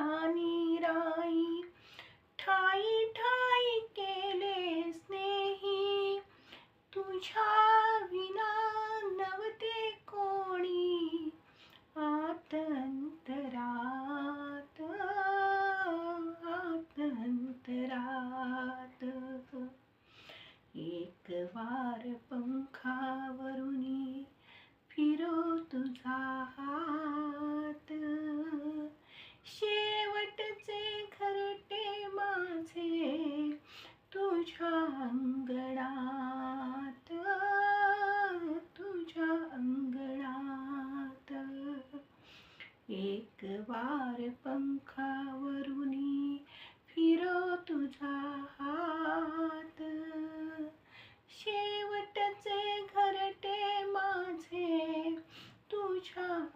राणी राई ठाई ठाई केले स्नेही तुझ्या विना नवते कोणी आतंतरात आतंतरात. एक वार पंखावरुनी फिरो तुझा हा एक वार पंखावरुनी फिरो तुझा हात. शेवटचे घरटे माझे तुझ्या